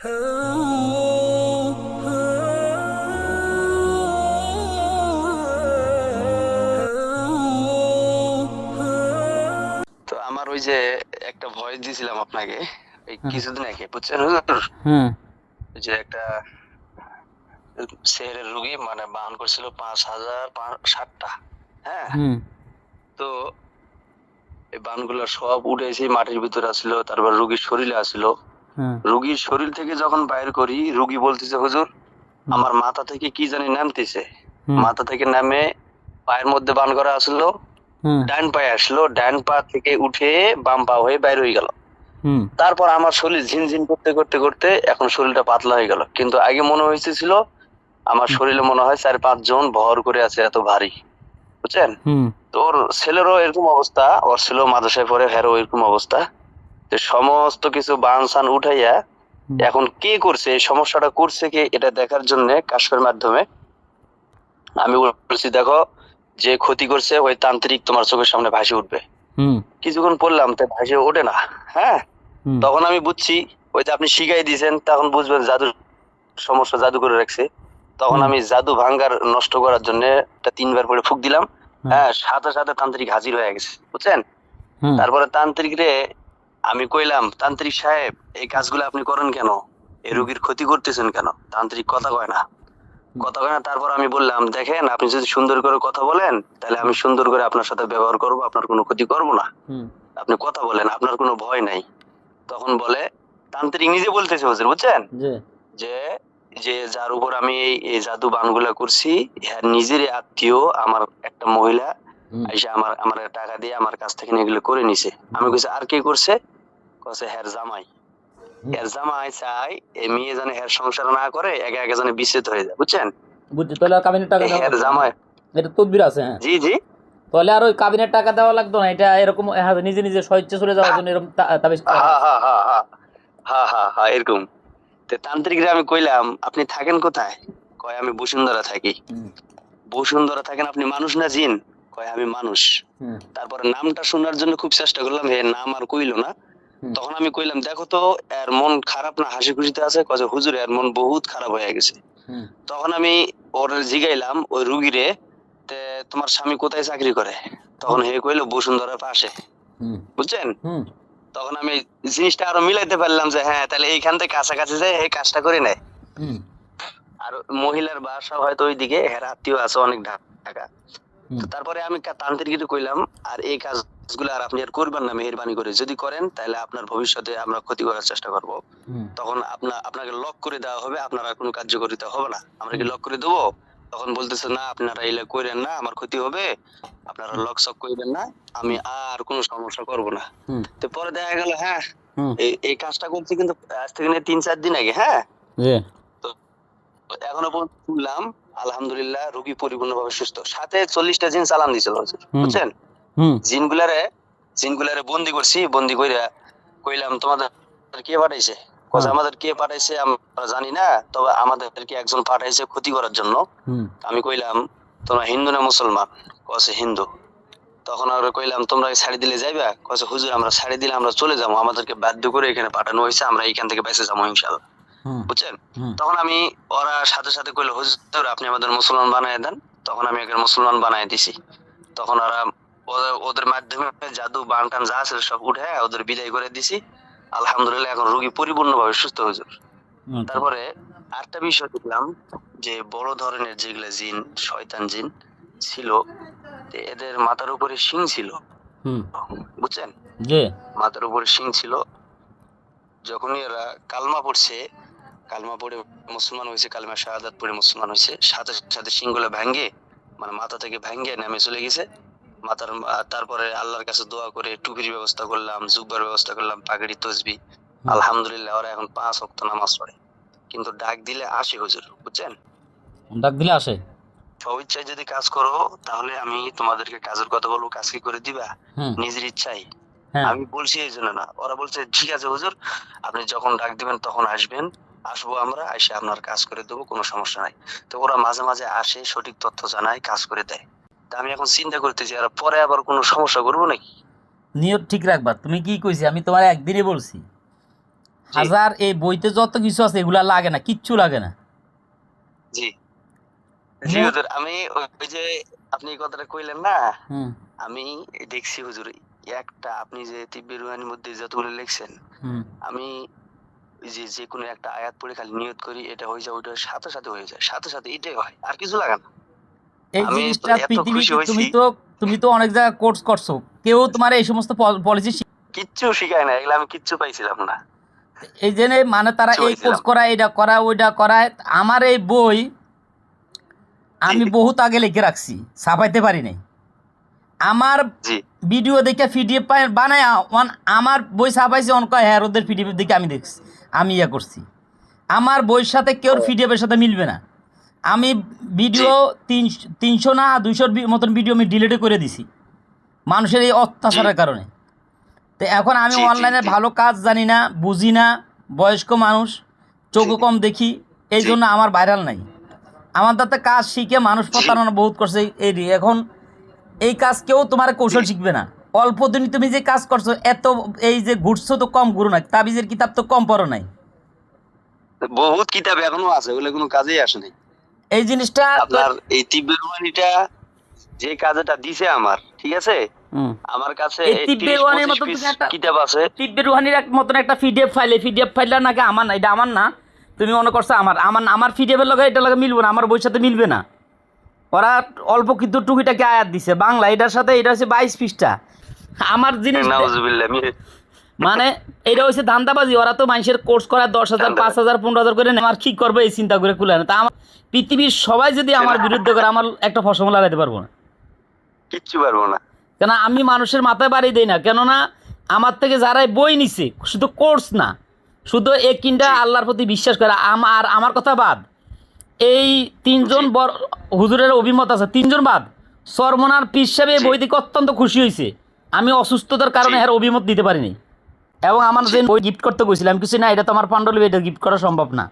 তো আমার ওই যে একটা ভয়েস দিয়েছিলাম আপনাকে এই কিছুদিন আগে বুঝছেন? হুম। যে একটা রুগী মানে বান করছিল পাঁচ হাজার ষাটটা হ্যাঁ? তো এই বানগুলো সব উঠেছে মাটির ভিতরে আসলো তারপর রুগীর শরীরে আসলো। রুগীর শরীর থেকে যখন বাইর করি রুগী বলতেছে হুজুর আমার মাথা থেকে কি জানি নামতেছে? মাথা থেকে নামে পায়ের মধ্যে বান করা আসলো ডান পায়ে আসলো ডান পা থেকে উঠে বাম পা হয়ে বাইর হয়ে গেল। তারপর আমার শরীর ঝিনঝিন করতে করতে করতে এখন শরীরটা পাতলা হয়ে গেল। কিন্তু আগে মনে হয়েছিল আমার শরীরে মনে হয় চার পাঁচ জন ভর করে আছে এত ভারী। বুঝছেন? তোর ছেলেরও এরকম অবস্থা ওর ছেলেও মাদ্রাসায় পড়ে হেরও এরকম অবস্থা। সমস্ত কিছু বান সান উঠাইয়া এখন কে করছে? এই সমস্যাটা করছে কে? এটা দেখার জন্য কাশের মাধ্যমে আমি বলছি দেখো যে ক্ষতি করছে ওই তান্ত্রিক তোমার চোখের সামনে ভাসে উঠবে। কিছুক্ষণ পড়লাম তো ভাসে ওঠে না হ্যাঁ? তখন আমি বুঝছি ওই যে আপনি শিখাই দিয়েছেন তখন বুঝবেন জাদুর সমস্যা জাদু করে রাখছে। তখন আমি জাদু ভাঙ্গার নষ্ট করার জন্য তিনবার করে ফুক দিলাম। হ্যাঁ সাথে সাথে তান্ত্রিক হাজির হয়ে গেছে বুঝছেন? তারপরে তান্ত্রিক রে আমি কইলাম তান্ত্রিক সাহেব এই কাজগুলো আপনি করেন কেন? এই রোগীর ক্ষতি করতেছেন কেন? তান্ত্রিক কথা কয় না। কথা কয় না তারপর আমি বললাম দেখেন আপনি যদি সুন্দর করে কথা বলেন তাহলে আমি সুন্দর করে আপনার সাথে ব্যবহার করব আপনার কোনো ক্ষতি করব না। আপনি কথা বলেন আপনার কোনো ভয় নাই। তখন বলে তান্ত্রিক নিজে বলতেছে হুজুর বুঝছেন? যে যে যার উপর আমি এই জাদু বানগুলা করছি হ্যাঁ নিজেরই আত্মীয় আমার একটা মহিলা এসে আমার আমার টাকা দিয়ে আমার কাছ থেকে এগুলো করে নিছে। আমি কইছি আর কে করছে? কছে হ্যার জামাই। হ্যার জামাই চাই এই মেয়ে জানে হ্যার সংসার না করে একে একে জানে বিচ্ছেদ হয়ে যায়। বুঝছেন? বুঝছি তাহলে কাবিনের টাকা না। জামাই। এটা তদবির আছে হ্যাঁ? জি জি। তাহলে আর ওই কাবিনের টাকা দেওয়া লাগতো না? এটা এরকম হ্যাঁ, নিজে নিজে স্বেচ্ছা চলে যাওয়ার জন্য এরকম তাবিজ করা। হা হা হা হা হা হা হা এরকম। তো তান্ত্রিকরা আমি কইলাম আপনি থাকেন কোথায়? কয় আমি বসুন্ধরা থাকি। বসুন্ধরা থাকেন আপনি মানুষ না জিন? কয় আমি মানুষ। তারপরে নামটা শোনার জন্য খুব চেষ্টা করলাম হে নাম আর কইলো না। তখন আমি কইলাম দেখো তো এর মন খারাপ না হাসি খুশিতে আছে? কয়ে হুজুর এর মন বহুত খারাপ হয়ে গেছে। তখন আমি ওর জিগাইলাম ওই রুগীরে তোমার স্বামী কোথায় চাকরি করে? তখন হে কইলো বসুন্ধরার পাশে। বুঝছেন? তখন আমি জিনিসটা আরও মিলাইতে পারলাম যে হ্যাঁ তাহলে এইখান থেকে কাছাকাছি যায় এই কাজটা করে নেয় আর মহিলার বাসা হয়তো ওইদিকে হের আত্মীয় আছে অনেক ঢাকা। তারপরে আমি তান্ত্রিক কইলাম আর এই কাজগুলো আর আপনি আর করবেন না মেহেরবানি করে। যদি করেন তাহলে আপনার ভবিষ্যতে আমরা ক্ষতি করার চেষ্টা করব। তখন আপনার আপনাকে লক করে দেওয়া হবে আপনার আর কোনো কার্যকরিতা হবে না। আমরা কি লক করে দেবো? তখন বলতেছে না আপনারা এলে করেন না আমার ক্ষতি হবে। আপনারা লক সক করবেন না আমি আর কোনো সমস্যা করব না। তো পরে দেখা গেল হ্যাঁ এই কাজটা করছি কিন্তু আজ থেকে তিন চার দিন আগে হ্যাঁ? জি। এখনও পর্যন্ত শুনলাম আলহামদুলিল্লাহ রোগী পরিপূর্ণভাবে সুস্থ। সাথে চল্লিশটা জিন চালান হুম। বুঝছেন? জিনগুলারে জিনগুলারে বন্দি করছি বন্দি কইরা কইলাম তোমাদের কে পাঠাইছে। আমাদের কে পাঠাইছে আমরা জানি না তবে আমাদেরকে একজন পাঠাইছে ক্ষতি করার জন্য। আমি কইলাম তোমরা হিন্দু না মুসলমান? কছে হিন্দু। তখন আর কইলাম তোমরা ছাড়ি দিলে যাইবা? কছে হুজুর আমরা ছাড়ি দিলে আমরা চলে যাব। আমাদেরকে বাধ্য করে এখানে পাঠানো হয়েছে আমরা এখান থেকে বেঁচে যাব ইনশাল্লাহ বুঝছেন? তখন আমি ওরা সাথে সাথে কইলো হুজুর আপনি আমাদের মুসলমান বানায় দেন। তখন আমি একে মুসলমান বানায় দিছি। তখন ওরা ওদের মাধ্যমে জাদু বান টান যা আছে সব উঠে ওদের বিদায় করে দিছি। আলহামদুলিল্লাহ এখন রোগী পরিপূর্ণভাবে সুস্থ হুজুর আচ্ছা। তারপরে আরেকটা বিষয় দেখলাম যে বড় ধরনের যেগুলা জিন শয়তান জিন ছিল এদের মাথার উপরে শিং ছিল। বুঝছেন? জি। মাথার উপরে শিং ছিল। যখনই এরা কালমা পড়ছে কালমা পড়ে মুসলমান হয়েছে কালমা শাহাদাত পড়ে মুসলমান হয়েছে। সাথে সাথে শিংগুলো ভাঙ্গে মানে মাথা থেকে ভাঙ্গে নেমে চলে গেছে। মাথার তারপরে আল্লাহর কাছে দোয়া করে টুপির ব্যবস্থা করলাম জুব্বার ব্যবস্থা করলাম পাগড়ি তসবি। আলহামদুলিল্লাহ ওরা এখন পাঁচ অক্ত নামাজ পড়ে। কিন্তু ডাক দিলে আসে হুজুর বুঝছেন? ডাক দিলে আসে? স্বইচ্ছায় যদি কাজ করো তাহলে আমি তোমাদেরকে কাজের কথা বলব কাজ কি করে দিবা? নিজের ইচ্ছাই হ্যাঁ। আমি বলছি এই জন্য না ওরা বলছে ঠিক আছে হুজুর আপনি যখন ডাক দিবেন তখন আসবেন। আসব আমরা এসে আপনার কাজ করে দেবো কোনো সমস্যা নাই। তো ওরা মাঝে মাঝে আসে সঠিক তথ্য জানায় কাজ করে দেয়। তা আমি এখন চিন্তা করতেছি আর পরে আবার কোনো সমস্যা করব নাকি? নিয়ত ঠিক রাখবা। তুমি কি কইছি আমি তোমার একদিনই বলছি। হাজার এই বইতে যত কিছু আছে এগুলা লাগে না কিচ্ছু লাগে না। জি। জি হুজুর আমি ওই- যে আপনি কথাটা কইলেন না আমি দেখছি হুজুর একটা আপনি যে তিব্বে রুহানির মধ্যে যতগুলো লিখছেন হুম। আমি যে যে কোনো একটা আয়াত পড়ে খালি নিয়ত করি এটা হয়ে যায় ওইটার সাথে সাথে হয়ে যায়। সাথে সাথে এটাই হয় আর কিছু লাগে না। এই আমি জিনিসটা পৃথিবীতে তুমি তো তুমি তো অনেক জায়গায় কোর্স করছ। কেউ তোমার এই সমস্ত পলিসি কিচ্ছু শিখায় না এগুলো আমি কিচ্ছু পাইছিলাম না। এই জন্য মানে তারা এই কোর্স করা এটা করা ওইটা করায় আমার এই বই আমি বহুত আগে লিখে রাখছি ছাপাইতে পারি নাই। আমার জি। ভিডিও দেখে পিডিএফ বানায় আমার বই ছাপাইছে অনক হ্যাঁ ওদের পিডিএফ দেখে আমি দেখছি। আমি ইয়ে করছি। আমার বইয়ের সাথে কেউ পিডিএফের সাথে মিলবে না। আমি ভিডিও তিন তিনশো না দুইশোর মতন ভিডিও আমি ডিলিটে করে দিছি। মানুষের এই অত্যাচারের কারণে। তো এখন আমি অনলাইনে ভালো কাজ জানি না বুঝি না বয়স্ক মানুষ চোখও কম দেখি এই জন্য আমার ভাইরাল নাই। আমার তাতে কাজ শিখে মানুষ প্রতারণা বহুত করছে এই এখন এই কাজ কেউ তোমার কৌশল শিখবে না। অল্প দিনই তুমি যে কাজ করছ এত এই যে ঘুরছো তো কম ঘুরো না তাবিজের কিতাব তো কম পড়ো নাই। বহুত কিতাব এখনও আছে ওগুলো কোনো কাজেই আসে নাই। এই জিনিসটা আপনার এই তিব্বে রুহানিটা যে কাজটা দিছে আমার ঠিক আছে। আমার কাছে এই এই তিব্বে 30 রুহানির 25 মতো একটা- কিতাব আছে। তিব্বে রুহানির এক মতন একটা পিডিএফ ফাইল পিডিএফ ফাইলটা নাকি আমার না এটা আমার না। তুমি মনে করছ আমার আমার আমার পিডিএফের লগে এটা লগে মিলবে না আমার বইয়ের সাথে মিলবে না। ওরা অল্প কিন্তু টুকিটাকে আয়াত দিছে বাংলা এটার সাথে এটা হচ্ছে বাইশ পৃষ্ঠা। আমার জিনিস মানে এটা হচ্ছে ধান্দাবাজি ওরা তো মানুষের কোর্স করা দশ হাজার পাঁচ হাজার পনেরো হাজার করে আমার কি করবে এই চিন্তা করে কুলে না। তা আমার পৃথিবীর সবাই যদি আমার বিরুদ্ধে করে আমার একটা ফসল লাগাইতে পারব না। কিচ্ছু পারব না। কেন? আমি মানুষের মাথায় বাড়ি দেই না। কেননা আমার থেকে যারাই বই নিছে শুধু কোর্স না শুধু এক কিনটা আল্লাহর প্রতি বিশ্বাস করে। আম- আর আমার কথা বাদ এই তিনজন বড় হুজুরের অভিমত আছে তিনজন বাদ। সরমনার পীর সাহেব বই থেকে অত্যন্ত খুশি হয়েছে আমি অসুস্থতার কারণে এর অভিমত দিতে পারিনি। এবং আমার যে বই গিফট করতে গেছিলাম কিছু না এটা তো আমার পাণ্ডুলিপি এটা গিফট করা সম্ভব না।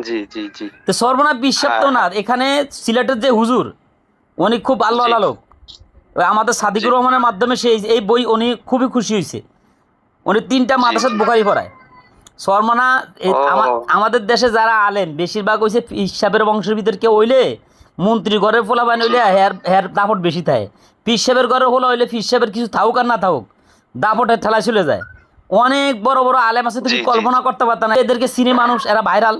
জি জি জি। তো সর্বনাথ বিশ্বাস তো না এখানে সিলেটের যে হুজুর উনি খুব আল্লাহ জি। লোক ওই আমাদের সাদিকুর রহমানের মাধ্যমে সেই এই বই উনি খুবই খুশি হয়েছে উনি তিনটা মাদ্রাসাত বোকারি পড়ায়। সরমানা। আমা- আমাদের দেশে যারা আলেন বেশিরভাগ হয়েছে হিসাবের বংশের ভিতর কেউ হইলে মন্ত্রী ঘরের ফোলা বান হইলে হেয়ার হেয়ার দাপট বেশি থাকে। পিসাবের ঘরে হলো হইলে পিসাবের কিছু থাকুক আর না থাকুক দাপটের ঠেলায় চলে যায়। অনেক বড় বড় আলেম আছে তুমি। কল্পনা করতে পারত না এদেরকে চিনি মানুষ এরা ভাইরাল।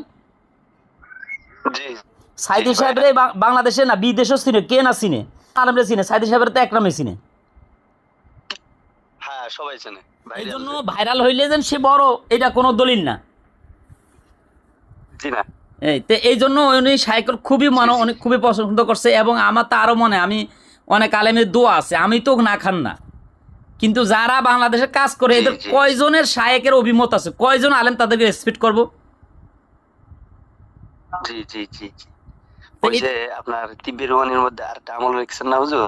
সাইদি সাহেবের বাংলাদেশে না বিদেশও চিনে কে না চিনে? আলমরে চিনে সাইদি সাহেবের তো এক নামে চিনে। হ্যাঁ সবাই চেনে এই জন্য ভাইরাল হইলে যেন সে বড় এটা কোনো দলিল না। জি না। এই তো এই জন্য উনি সাইকেল খুবই মনে অনেক খুবই পছন্দ করছে এবং আমার তো আরও মনে আমি অনেক আলেমের দোয়া আছে আমি তো না খান না। কিন্তু যারা বাংলাদেশে কাজ করে এদের কয়জনের শায়েকের অভিমত আছে? কয়জন আলেম তাদেরকে রেসপেক্ট করব? জি জি জি ওই যে আপনার তিব্বে রুহানির মধ্যে আর আমল রেখেছেন না হুজুর?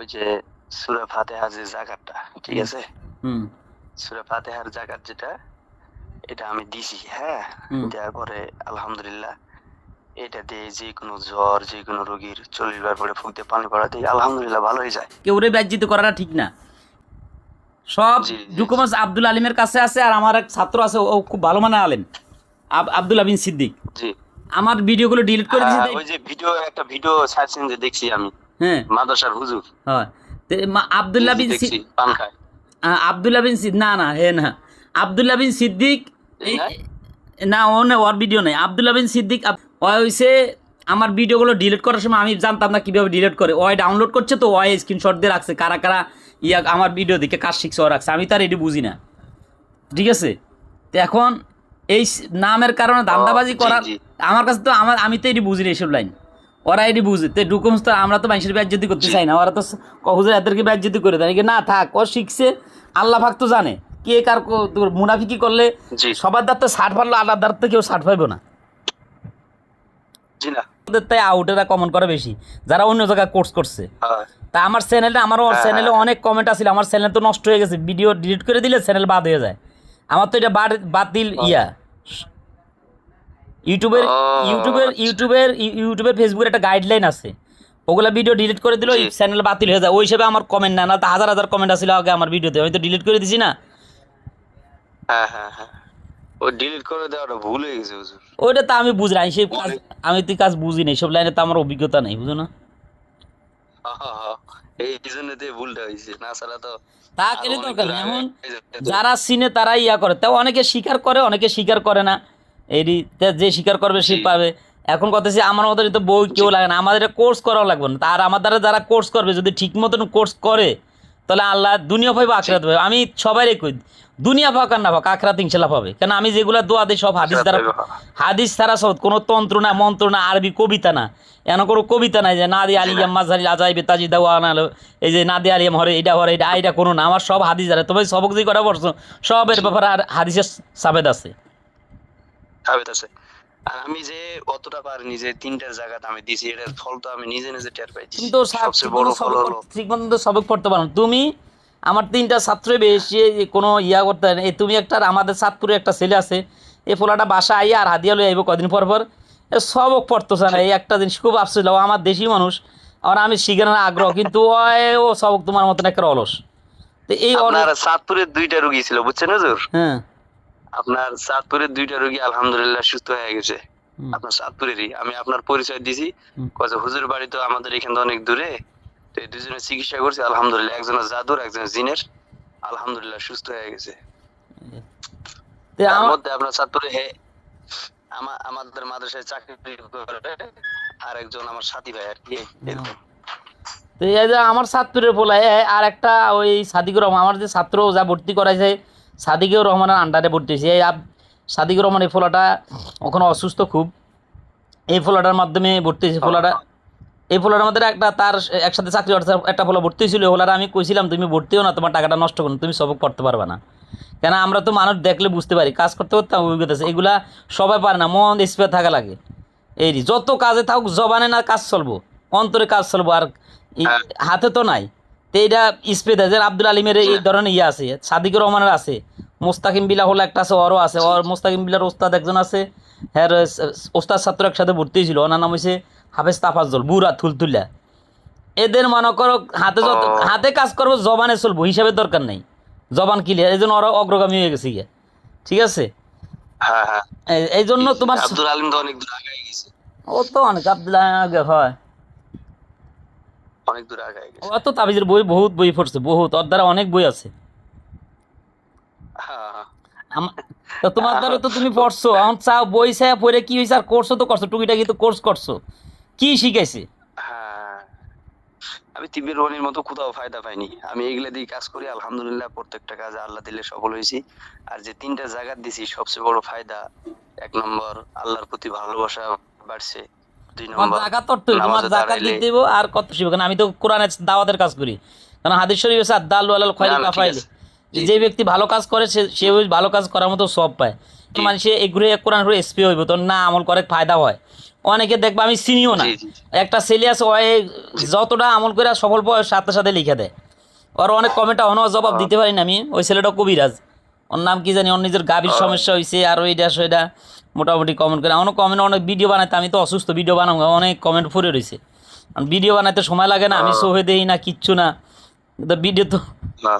ওই যে সুরা ফাতেহা যে জাকাতটা ঠিক আছে? হুম। সুরা ফাতেহার জাকাত যেটা এটা আমি দিছি হ্যাঁ। দেওয়ার পরে আলহামদুলিল্লাহ এটা দিয়ে যে কোনো জ্বর যে কোনো রোগীর চল্লিশ বার পরে ফুক দিয়ে পানি পড়া দিয়ে আলহামদুলিল্লাহ ভালো হয়ে যায়। কেউ রে ব্যাজ্যিত করাটা ঠিক না। সব ডকুমেন্টস আব্দুল আলিমের কাছে আছে আর আমার এক ছাত্র আছে ও খুব ভালো মানে আলেম। আব্দুল আবিন সিদ্দিক। জি। আমার ভিডিওগুলো ডিলিট করে দিয়েছে হ্যাঁ, ওই যে ভিডিও একটা ভিডিও ছাড়ছেন যে দেখছি আমি। হ্যাঁ। মাদ্রাসার হুজুর। হয়। আব্দুল্লাহ বিন পান খায়। আব্দুল্লাহ বিন সিদ না না হে না। আব্দুল্লাহ বিন সিদ্দিক না ওর ভিডিও নেই। আব্দুল্লাহ বিন সিদ্দিক আব- ও হইছে আমার ভিডিওগুলো ডিলিট করার সময় আমি জানতাম না কীভাবে ডিলিট করে। ওই ডাউনলোড করছে তো ওই স্ক্রিনশট দিয়ে রাখছে কারা কারা ইয়া আমার ভিডিও দেখে কাজ শিখছে ও রাখছে। আমি তার এটি বুঝি না। ঠিক আছে? তো এখন এই নামের কারণে ধান্দাবাজি জি, করার আমার কাছে তো আমার আমি তো এটি বুঝি না এইসব লাইন ওরা এটি বুঝে। তো ডকুমেন্টস তো আমরা তো মানুষের যদি করতে চাই না ওরা তো হুজুর এদেরকে ব্যাজ্যতি করে দেয় না থাক ও শিখছে আল্লাহ ভাগ তো জানে। কে কার মুনাফিকি করলে সবার দ্বার তো ষাট পারল আল্লাহ দ্বার তো কেউ ষাট পাইব না। জি না। ওদের তাই আউটেরা কমন করে বেশি। যারা অন্য জায়গায় কোর্স করছে। তা আমার চ্যানেলে আমার হ্যাঁ, চ্যানেলে হ্যাঁ। অনেক কমেন্ট আসছিল আমার চ্যানেল তো নষ্ট হয়ে গেছে। ভিডিও ডিলিট করে দিলে চ্যানেল বাদ হয়ে যায়। আমার তো এটা বাতিল ইয়া। ইউটিউবের ইউটিউবের আচ্ছা। ইউটিউবের ইউ- ইউটিউবের ফেসবুকের একটা গাইডলাইন আছে। ওগুলা ভিডিও ডিলিট করে দিলে ওই চ্যানেল বাতিল হয়ে যায়। ওই হিসেবে আমার কমেন্ট না। না হাজার হাজার কমেন্ট আসছিল আগে আমার ভিডিওতে আমি তো ডিলিট করে দিছি না। হ্যাঁ হ্যাঁ হ্যাঁ। ও ডিলিট করে দেওয়াটা ভুল হয়ে গেছে হুজুর। ওইটা তো আমি বুঝি না সেই কাজ আমি তো কাজ বুঝি না সব লাইনে তো আমার অভিজ্ঞতা নেই বুঝো না? হা, হা, হা। এই জন্য তো ভুলটা হয়েছে না ছাড়া তো তা কেন দরকার দূর নেই আগে এখন যেত। যারা চিনে তারা ইয়া করে তাও অনেকে স্বীকার করে অনেকে স্বীকার করে না। এই যে স্বীকার করবে সে পাবে। এখন কথা হচ্ছে আমার মতো তো বই কেউ লাগে না আমাদের কোর্স করাও লাগবে না। আর আমার দ্বারা যারা কোর্স করবে যদি ঠিক মতন কোর্স করে তাহলে আল্লাহ দুনিয়া পাইবে আখরাত পাবে আমি সবাই কই দুনিয়া পাক আর না পাক আখরাত ইনশাল্লাহ পাবে। কেন আমি যেগুলো দোয়া দিই সব হাদিস দ্বারা হাদিস ছাড়া সব কোনো তন্ত্র না মন্ত্র না আরবি কবিতা না। এন কোনো কবিতা নাই যে নাদি আলিয়াম মাঝারি আজাইবে তাজি দাওয়া আনালো এই যে নাদি আলিয়াম হরে এটা হরে এটা এটা কোনো না। আমার সব হাদিস জানে তবে সবক যে করা পড়ছো সবের ব্যাপারে আর হাদিসের সাবেদ আছে। সাবেত আছে। আর আমি যে অতটা পারিনি যে তিনটার জায়গাতে আমি দিছি এটার ফল তো আমি নিজে নিজে টের পাইছি। কিন্তু সবচেয়ে বড় ফল হলো ঠিক মতো সবক পড়তে পারো তুমি আমার তিনটা ছাত্রই বেশি কোনো ইয়া করতে। এই তুমি একটা আমাদের সাতপুরে একটা ছেলে আছে এই পোলাটা বাসা আইয়া আর হাদিয়া লই আইব কদিন পর পর। সবক পড়তেছে না এই একটা জিনিস খুব আফসোস লাগে, ও আমার দেশি মানুষ আর আমি শিখানোর আগ্রহ কিন্তু ও সবক তোমার মতন একটা অলস। তো এই চাঁদপুরের দুইটা রোগী ছিল বুঝছেন হুজুর? হ্যাঁ। আপনার চাঁদপুরের দুইটা রোগী আলহামদুলিল্লাহ সুস্থ হয়ে গেছে। আপনার চাঁদপুরেরই। আমি আপনার পরিচয় দিছি। কয়েছে হুজুর বাড়ি তো আমাদের এখান অনেক দূরে। তো এই দুজনের চিকিৎসা করছি। আলহামদুলিল্লাহ একজনের জাদুর একজন জিনের। আলহামদুলিল্লাহ সুস্থ হয়ে গেছে। তার মধ্যে আপনার চাঁদপুরে হে আমাদের মাদ্রাসায় চাকরি করে আর একজন আমার সাথী ভাই আর কি এরকম। তো এই যে আমার ছাত্রের পোলায় আর একটা ওই রহমান আমার যে ছাত্র যা ভর্তি করাইছে সাদিকুর রহমানের আন্ডারে ভর্তি হয়েছে এই সাদিকুর রহমান এই ফোলাটা ওখানে অসুস্থ খুব। এই ফোলাটার মাধ্যমে ভর্তি হয়েছে ফোলাটা এই ফোলাটার মধ্যে একটা তার একসাথে চাকরি করতে একটা ফোলা ভর্তি হয়েছিল ওই ফোলাটা আমি কইছিলাম তুমি ভর্তিও না তোমার টাকাটা নষ্ট করো তুমি সবক পড়তে পারবে না। কেন আমরা তো মানুষ দেখলে বুঝতে পারি কাজ করতে করতে অভিজ্ঞতা আছে। এগুলা সবাই পারে না মন স্প্রে থাকা লাগে। এই যত কাজে থাকুক জবানে না কাজ চলবো অন্তরে কাজ চলবো আর হ্যাঁ। হাতে তো নাই। তো এইটা স্প্রে দেয়। যেন আব্দুল আলিমের এই ধরনের ইয়ে আছে সাদিকুর রহমানের আছে। মোস্তাকিম বিলা হলো একটা আছে ওরও আছে। ওর মোস্তাকিম বিলার ওস্তাদ একজন আছে। হ্যাঁ ওস্তাদ ছাত্র একসাথে ভর্তি হয়েছিল। ওনার নাম হয়েছে হাফেজ তাফাজল বুড়া থুলতুল্লা এদের মনে করো হাতে যত হাতে কাজ করব জবানে চলবো হিসাবের দরকার নেই। জবান ক্লিয়ার এই জন্য ওরা অগ্রগামী হয়ে গেছে গিয়ে। ঠিক আছে? হ্যাঁ হ্যাঁ। এই- এই জন্য তোমার আব্দুল আলিম তো অনেক দূর আগে গেছে। ও তো অনেক আব্দুল আলিম আগে হয়। অনেক দূর আগে গেছে। ও তো তাবিজের বই বহুত বই পড়ছে বহুত ওর দ্বারা অনেক বই আছে। হ্যাঁ হ্যাঁ। তোমার দ্বারা তো তুমি পড়ছো এখন চাও বই চাই পড়ে কি হয়েছে আর কোর্সও তো করছ টুকিটাকি তো কোর্স করছ। কি শিখাইছে? হ্যাঁ আমি তিব্বের রনির মতো কোথাও ফায়দা পাইনি। আমি এগুলা দিয়ে কাজ করি আলহামদুলিল্লাহ প্রত্যেকটা কাজে আল্লাহ দিলে সফল হয়েছি। আর যে তিনটা জায়গা দিছি সবচেয়ে বড় ফায়দা এক নম্বর আল্লাহর প্রতি ভালোবাসা বাড়ছে। তোমার জাকাত তো তোমার নামাজে জাকাত দাঁড়াইলে- দিতে দেবো আর কত শিখব কারণ আমি তো কোরআনের দাওয়াতের কাজ করি। কারণ হাদিস শরীফ আছে আদাল আলাল খয়রি না, না, ঠিক কাফাইল আছে। জি। যে ব্যক্তি ভালো কাজ করে সে সে ভালো কাজ করার মতো সব পায়। তো। মানে সে এগুলো কোরআন করে এসপি হইব তো না আমল করে ফায়দা হয়। অনেকে দেখবে আমি চিনিও না। একটা ছেলে আছে ওই যতটা আমল করে সফল পায় সাথে সাথে লিখে দেয়। ওর অনেক কমেন্টে অন্য জবাব দিতে পারি না আমি। ওই ছেলেটা কবিরাজ। ওর নাম কি জানি ওর নিজের গাভীর সমস্যা হয়েছে আর ওইটা সেটা মোটামুটি কমেন্ট করে। অনেক কমেন্ট অনেক ভিডিও বানাইতে আমি তো অসুস্থ ভিডিও বানাবো অনেক কমেন্ট ফুরে রয়েছে ভিডিও বানাইতে সময় লাগে না আমি সোহে দেই না কিচ্ছু না। ভিডিও তো না।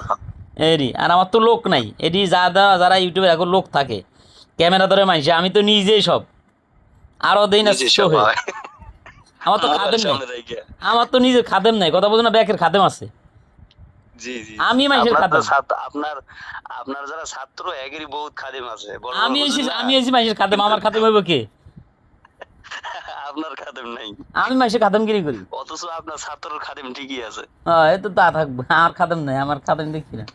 আর আমার তো লোক নাই। এটি যারা যারা ইউটিউবে এখন লোক থাকে ক্যামেরা ধরে মাইছে আমি তো নিজেই সব। আরও দেই না সোহে আমার তো খাদেম নাই। আমার তো নিজের খাদেম নাই কথা বলছো না ব্যাকের খাদেম আছে। জি জি আমি মানুষের খাদেম। আপনার আপনার যারা ছাত্র এগেরই বহুত খাদেম আছে। আমি না, আমি মাইসের খাদেম আমার খাদেম হইব কে? আপনার খাদেম নাই। আমি খাদেমগিরি করি। অথচ আপনার ছাত্রের খাদেম ঠিকই আছে। হ্যাঁ এই তো তা থাকব আমার খাদেম নাই আমার খাদেম দেখি না।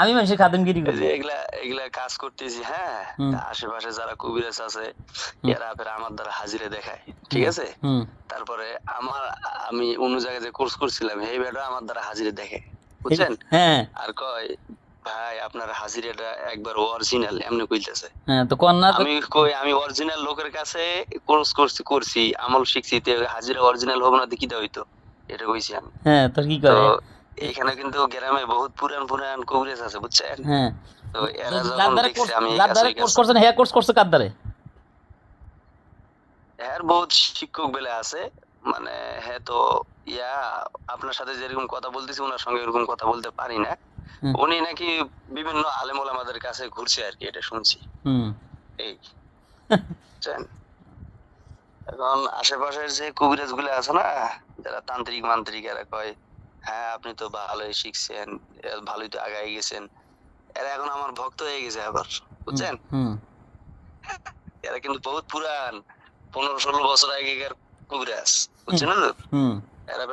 আমি খাদেমগিরি করি। এগুলা এগুলা কাজ করতেছি হ্যাঁ? আশেপাশে যারা কবিরাজ আছে এরা ফের আমার দ্বারা হাজিরে দেখায় ঠিক আছে? তারপরে আমার আমি অন্য জায়গায় যে কোর্স করছিলাম এই বেটা আমার দ্বারা হাজিরে দেখে বুঝছেন? হ্যাঁ। আর কয় ভাই আপনার হাজিরাটা একবার অরিজিনাল এমনি কইতেছে। হ্যাঁ তো কন্যা তো। আমি কই আমি অরিজিনাল লোকের কাছে কোর্স করছি করছি আমল শিখছি তে হাজিরা অরিজিনাল হবে না দেখি দেওয়া হইতো। এটা কইছি আমি। হ্যাঁ তোর কি তো করে এখানে কিন্তু গ্রামে বহুত পুরান পুরান কবিরাজ আছে বুঝছেন? হ্যাঁ। তো এরা যখন দেখছে আমি ওই কোর্স করছেন হ্যাঁ কোর্স করছে কার দ্বারে? এর বহুত শিক্ষক বেলা আছে মানে হ্যাঁ তো ইয়া আপনার সাথে যেরকম কথা বলতেছি ওনার সঙ্গে এরকম কথা বলতে পারি না। উনি নাকি বিভিন্ন আলেম আমাদের কাছে ঘুরছে আর কি এটা শুনছি। এই এখন আশেপাশের যে কবিরাজগুলো আছে না যারা তান্ত্রিক মান্ত্রিক এরা কয় হ্যাঁ আপনি তো ভালোই শিখছেন ভালোই তো আগাই গেছেন। এরা এখন আমার ভক্ত হয়ে গেছে আবার বুঝছেন? এরা কিন্তু বহুত পুরান পনেরো ষোলো বছর আগেকার বুঝছেন তো? এরা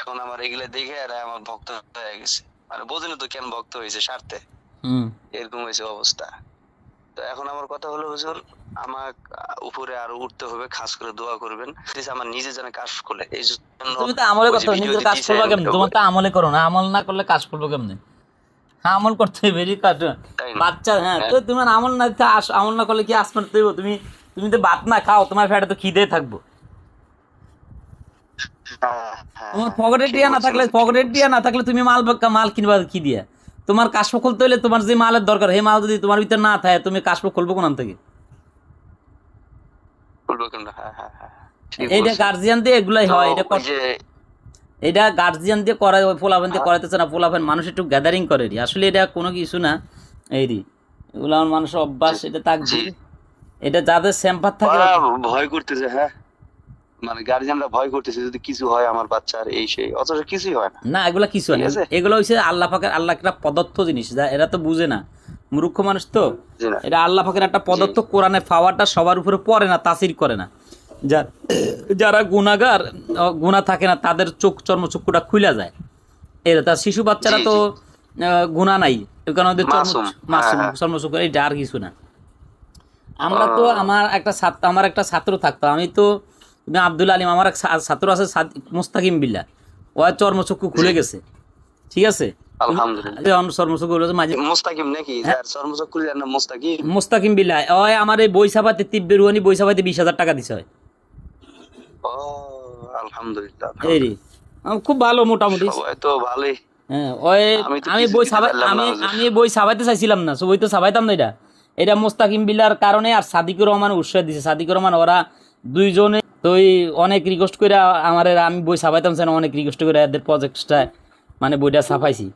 এখন আমার এগুলা দেখে এরা আমার ভক্ত হয়ে গেছে। মানে বোঝেনি তো কেন ভক্ত হয়েছে স্বার্থে এরকম হয়েছে অবস্থা। তো এখন আমার কথা হলো হুজুর আমার উপরে আরও উঠতে হবে খাস করে দোয়া করবেন। আমার নিজে যেন কাজ করে এই জন্য তুমি তো আমলে video নিজের কাজ করবা কেমনে? তোমার তো আমলে করো না আমল না করলে কাজ করব কেমনে? হ্যাঁ আমল করতে হবে ভেরি কাজ। বাচ্চা হ্যাঁ তো তোমার আমল না আমল না করলে কি আসমান তুমি তুমি তো ভাত না খাও তোমার ফ্যাটে তো খিদে থাকব। হ্যাঁ, হ্যাঁ, তোমার পকেটে টিয়া না থাকলে পকেটে টিয়া না থাকলে তুমি মাল মাল কিনবা কি দিয়া তোমার কাশপ খুলতে হলে তোমার যে মালের দরকার সেই মাল যদি তোমার ভিতরে না থাকে তুমি কাশপ খুলবো কোন থেকে? হ্যাঁ, হ্যাঁ, হ্যাঁ, এইটা। গার্জিয়ান দিয়ে এগুলাই হয় এটা এটা গার্জিয়ান দিয়ে ওই পোলাপান দিয়ে। করাইতেছে না পোলাপান মানুষ একটু গ্যাদারিং করে রে। আসলে এটা কোনো কিছু না এই রে এগুলো আমার মানুষের অভ্যাস এটা জি। এটা যাদের স্যাম্পার থাকে ভয় করতেছে হ্যাঁ মানে গার্জিয়ানরা ভয় করতেছে যদি কিছু হয় আমার বাচ্চার এই সেই অথচ কিছুই হয় না। না এগুলা কিছু হয় না। এগুলো হচ্ছে আল্লাহ পাকের আল্লাহ একটা পদার্থ জিনিস যা এরা তো বুঝে না। মূর্খ মানুষ তো। এটা আল্লাহ পাকের একটা পদার্থ কোরআনে পাওয়ারটা সবার উপরে পড়ে না তাসির করে না। যারা গুণাগার গুণা থাকে না তাদের চোখ চর্মচক্ষুটা খুলে যায়। এরা তার শিশু বাচ্চারা তো গুণা নাই। কারণে ওদের মাসুম, হ্যাঁ, হ্যাঁ। চর্মচক্ষু এটা আর কিছু না। আমরা তো আমার একটা ছাত্র আমার একটা ছাত্র থাকতো আমি তো তুমি আব্দুল আলিম আমার এক ছাত্র আছে মুস্তাকিম বিল্লা। ও চর্মচক্ষু খুলে গেছে। ঠিক আছে? মুস্তাকিম হ্যাঁ। মুস্তাকিম? বিল্লা। ওই আমার এই বই ছাপাতে তিব্বে রুহানি বই ছাপাতে বিশ হাজার টাকা দিছে হয় আলহামদুলিল্লাহ খুব ভালো মোটামুটি। তো ভালোই। হ্যাঁ ওই আমি বই আমি আমি বই ছাপাইতে চাইছিলাম না বই তো ছাপাইতাম না এটা। এটা মোস্তাকিম বিল্লার কারণে আর সাদিকুর রহমান উৎসাহ দিছে। সাদিকুর রহমান ওরা দুইজনে তো ওই অনেক রিকোয়েস্ট করে আমার আমি বই ছাপাইতাম চাই না অনেক রিকোয়েস্ট করে এদের প্রজেক্টটা মানে বইটা ছাপাইছি।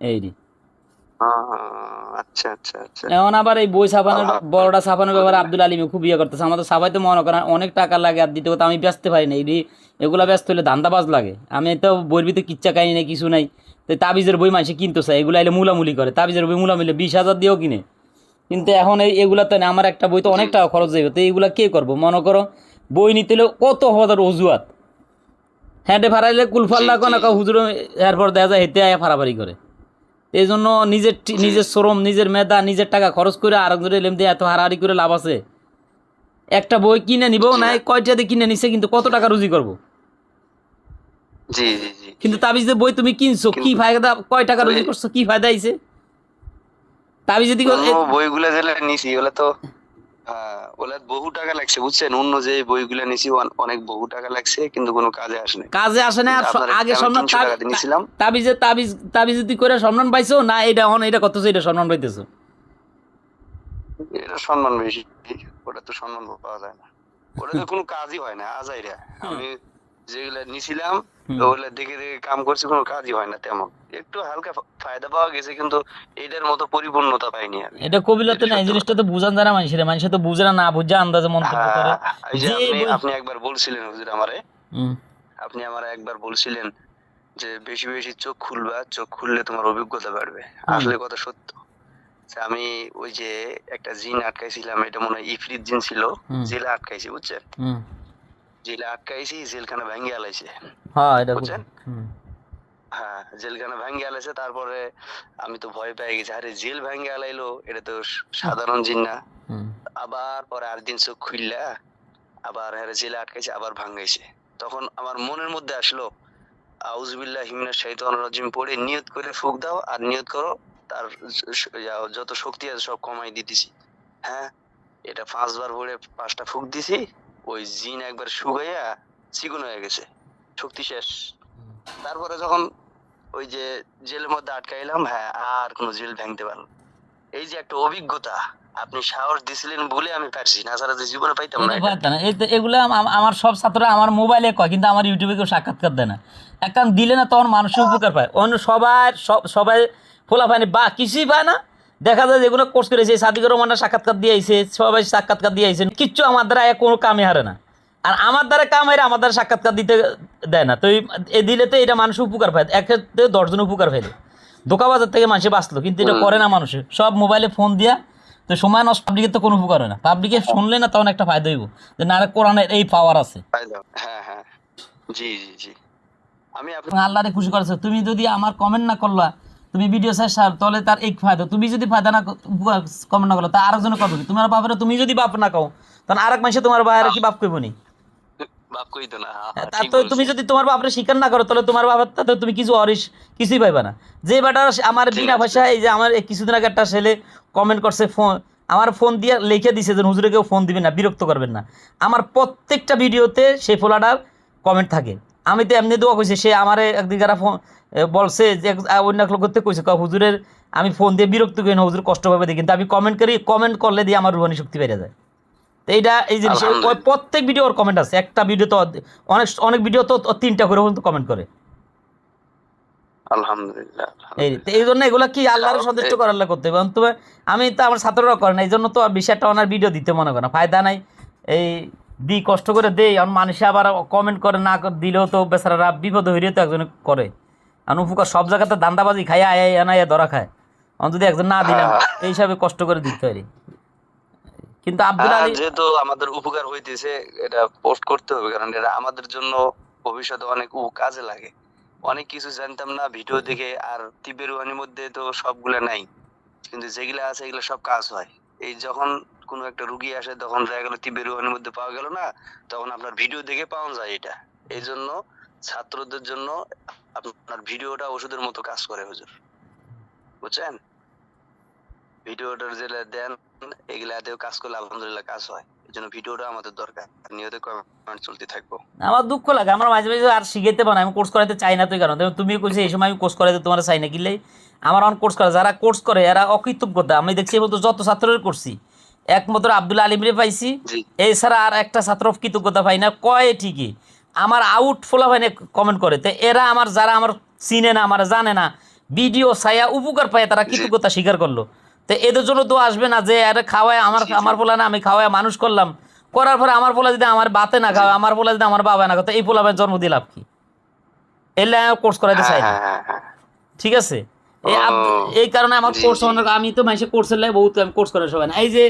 এই রে। আচ্ছা আচ্ছা আচ্ছা। এখন আবার এই বই ছাপানোর বড়টা ছাপানোর ব্যাপারে আব্দুল আলিমে খুব ইয়ে করতেছে। আমাদের ছাপাইতে মনে করেন অনেক টাকা লাগে আর আমি ব্যস্ত পারি না। এই এগুলা ব্যস্ত হলে ধান্দাবাজ লাগে। আমি তো বইয়ের ভিতরে কিচ্ছা কাহিনী নেই কিছু নাই। তো তাবিজের বই মানুষে কিনতে চায় এগুলা এলে মুলামুলি করে। তাবিজের বই মুলামুলি বিশ হাজার দিয়েও কিনে। কিন্তু এখন এগুলা তো না আমার একটা বই তো অনেক টাকা খরচ যাবে তো এইগুলা কে করব? মনে করো বই নিতে হলে কত হাজার অজুয়াত হ্যাঁ ফারাইলে কুলফাল লাগো না কাউ হুজুর এরপর দেখা যায় হেঁটে আয়া ফারাফারি করে। এই জন্য নিজের নিজের শ্রম নিজের মেধা নিজের টাকা খরচ করে আর একজনের লেম দিয়ে এত হারাহারি করে লাভ আছে। একটা বই কিনে নিব না কয়টা দিয়ে কিনে নিছে কিন্তু কত টাকা রুজি করব? কিন্তু তাবিজ দিয়ে বই তুমি কিনছো কি ফায়দা কয় টাকা রুজি করছ কি ফায়দা আইছে? তাবিজ যদি বইগুলো যেগুলো নিছি ওগুলো তো হ্যাঁ বহু টাকা লাগছে বুঝছেন? অন্য যে বইগুলো নিছি অন- অনেক বহু টাকা লাগছে কিন্তু কোনো কাজে আসে নাই। কাজে আসে না আগে সম্মান 300 টাকা দিয়ে নিছিলাম। তাবিজে তাবিজ করে সম্মান পাইছো? না এটা হন এটা কত এটা সম্মান পাইতেছো? এটা সম্মান বেশি ওটা তো সম্মান পাওয়া যায় না। ওটা তো কোনো কাজই হয় না আজাইরা আমি যেগুলা নিছিলাম ওগুলা দেখে দেখে কাম করছি কোনো কাজই হয় না তেমন। একটু হালকা ফায়দা পাওয়া গেছে কিন্তু এটার মতো পরিপূর্ণতা পাইনি আমি। এটা কবিলাতে না এই জিনিসটা তো বুঝান জানা মানুষের মানুষের তো বুঝে না বুঝে আন্দাজে মন্তব্য করে। আপনি একবার বলছিলেন হুজুর আমারে। আপনি আমার একবার বলছিলেন যে বেশি বেশি চোখ খুলবা চোখ খুললে তোমার অভিজ্ঞতা বাড়বে। আসলে কথা সত্য। যে আমি ওই যে একটা জিন আটকাইছিলাম এটা মনে হয় ইফরিত জিন ছিল। জেলে আটকাইছি বুঝছেন। জেলে আটকাইছি জেলখানা ভেঙে আলাইছে। হ্যাঁ এটা বুঝছেন? হ্যাঁ জেলখানা ভেঙে আলাইছে তারপরে আমি তো ভয় পেয়ে গেছি। আরে জেল ভেঙে আলাইলো এটা তো সাধারণ জিন না। আবার পরে আর দিন চোখ খুললা আবার হ্যাঁ জেলে আটকাইছে আবার ভাঙাইছে তখন আমার মনের মধ্যে আসলো আউজবিল্লাহ হিমনা শাইতান রাজিম পড়ে নিয়ত করে ফুক দাও আর নিয়ত করো তার যত শক্তি আছে সব কমাই দিতেছি। হ্যাঁ এটা পাঁচবার পড়ে পাঁচটা ফুক দিছি ওই জিন একবার শুকাইয়া চিকন হয়ে গেছে। শক্তি শেষ। তারপরে যখন ওই যে জেলের মধ্যে আটকাইলাম হ্যাঁ আর কোনো জেল ভাঙতে পারল এই যে একটা অভিজ্ঞতা আপনি সাহস দিছিলেন বলে আমি পারছি না তো জীবনে পাইতাম না এগুলো আমার সব ছাত্ররা আমার মোবাইলে কয় কিন্তু আমার ইউটিউবে কেউ সাক্ষাৎকার দেয় না। একটা দিলে না তখন মানুষের উপকার পায়। অন্য সবার সব সবাই ফোলা পায়নি বা কিছুই পায় না। দেখা যায় যেগুলো কোর্স করেছে সাদিকুর রহমানের সাক্ষাৎকার দিয়ে আইছে সবাই সাক্ষাৎকার দিয়ে আইছে কিচ্ছু আমার দ্বারা কোনো কামে হারে না। আর আমার দ্বারা কাম হারে আমার দ্বারা সাক্ষাৎকার দিতে দেয় না। তো এ দিলে তো এটা মানুষ উপকার পায়। এক্ষেত্রে দশজন উপকার পাইলে দোকাবাজার থেকে মানুষে বাঁচলো কিন্তু এটা করে না মানুষে। সব মোবাইলে ফোন দিয়া তো সময় নষ্ট পাবলিকের তো কোনো উপকার হয় না। পাবলিকে শুনলে না তখন একটা ফায়দা হইব যে না কোরআনের এই পাওয়ার আছে। হ্যাঁ হ্যাঁ। জি জি জি। আমি আল্লাহরে খুশি করেছ। তুমি যদি আমার কমেন্ট না করলা তুমি ভিডিও শেষ সার তাহলে তার এক ফায়দা। তুমি যদি ফায়দা না কমেন্ট না করল তা আরেকজনে কবে তোমার বাপের তুমি যদি বাপ না কও তখন আরেক মানুষে তোমার বাইরে কি বাপ কইব নি তো তো তুমি যদি তোমার বাপরে স্বীকার না করো তাহলে তোমার বাবার তাতে তুমি কিছু অরিস কিছুই পাইবা না। যে বেটা আমার বিনা ভাষায় এই যে আমার কিছুদিন আগে একটা ছেলে কমেন্ট করছে ফোন আমার ফোন দিয়ে লিখে দিছে যে হুজুরে কেউ ফোন দিবেন না বিরক্ত করবেন না। আমার প্রত্যেকটা ভিডিওতে সেই ফোলাটার কমেন্ট থাকে। আমি তো এমনি দোয়া কইছি সে আমার একদিন যারা ফোন বলছে যে অন্য এক লোক করতে কইছে হুজুরের আমি ফোন দিয়ে বিরক্ত করি না হুজুর কষ্ট পাবে দেখি। কিন্তু আমি কমেন্ট করি কমেন্ট করলে দিয়ে আমার রুহানি শক্তি বেড়ে যায়। তো এইটা এই জিনিস ওই প্রত্যেক ভিডিও ওর কমেন্ট আছে। একটা ভিডিও তো অনেক অনেক ভিডিও তো তিনটা করে পর্যন্ত কমেন্ট করে। আলহামদুলিল্লাহ এই এই জন্য এগুলো কি আল্লাহর সন্তুষ্ট করার আল্লাহ করতে হবে? অন্তত আমি তো আমার ছাত্ররা করে না এই জন্য তো বিষয়টা ওনার ভিডিও দিতে মনে করে না। ফায়দা নাই। এই দি কষ্ট করে দেই আর মানুষে আবার কমেন্ট করে না দিলেও তো বেচারারা বিপদ হইলেও তো একজন করে। আর উপকার সব জায়গাতে দান্দাবাজি খায় আয় আয় আনায় ধরা খায়। আমি যদি একজন না দিলাম এই হিসাবে কষ্ট করে দিতে পারি কিন্তু আব্দুল হ্যাঁ, আলী যেহেতু আমাদের উপকার হইতেছে এটা পোস্ট করতে হবে কারণ এটা আমাদের জন্য ভবিষ্যতে অনেক কাজে লাগে। অনেক কিছু জানতাম না ভিডিও দেখে আর তিবেরুয়ানির মধ্যে তো সবগুলা নাই। কিন্তু যেগুলা আছে এগুলো সব কাজ হয়। এই যখন কোনো একটা রুগী আসে তখন দেখা গেল তিবেরুয়ানির মধ্যে পাওয়া গেল না তখন আপনার ভিডিও দেখে পাওয়া যায় এটা। এই জন্য ছাত্রদের জন্য আপনার ভিডিওটা ওষুধের মতো কাজ করে হুজুর। বুঝছেন? ভিডিওটার যেটা দেন এগুলাতেও কাজ করলে আলহামদুলিল্লাহ কাজ হয়। এই জন্য ভিডিওটা আমাদের দরকার। নিয়ত কমেন্ট চলতে থাকব। আমার দুঃখ লাগে আমার মাঝে মাঝে আর শিখাইতে পারে আমি কোর্স করাইতে চাই না তুই কারণ তুমি কইছে এই সময় আমি কোর্স করাইতে তোমার চাই না কিনলেই আমার অন কোর্স করে যারা কোর্স করে এরা অকৃতজ্ঞতা। আমি দেখছি এই যত ছাত্রের করছি একমাত্র আব্দুল আলিমরে পাইছি। এছাড়া আর একটা ছাত্র কৃতজ্ঞতা পাই না কয় ঠিকই? আমার আউট ফোলা হয় কমেন্ট করে। তো এরা আমার যারা আমার চিনে না আমার জানে না ভিডিও ছায়া উপকার পায় তারা কৃতজ্ঞতা স্বীকার করল। তো এদের জন্য তো আসবে না যে আরে খাওয়ায় আমার আমার পোলা না আমি খাওয়ায় মানুষ করলাম। করার পরে আমার পোলা যদি আমার বাতে না খাওয়ায় আমার পোলা যদি আমার বাবা না খাওয়া এই পোলা জন্ম দিলাম কি? এলে কোর্স করাইতে চাই না। হ্যাঁ হ্যাঁ হ্যাঁ ঠিক আছে? এই কারণে আমার কোর্স আমি তো মাসে কোর্সের লাগে বহুত আমি কোর্স করে সবাই না। এই যে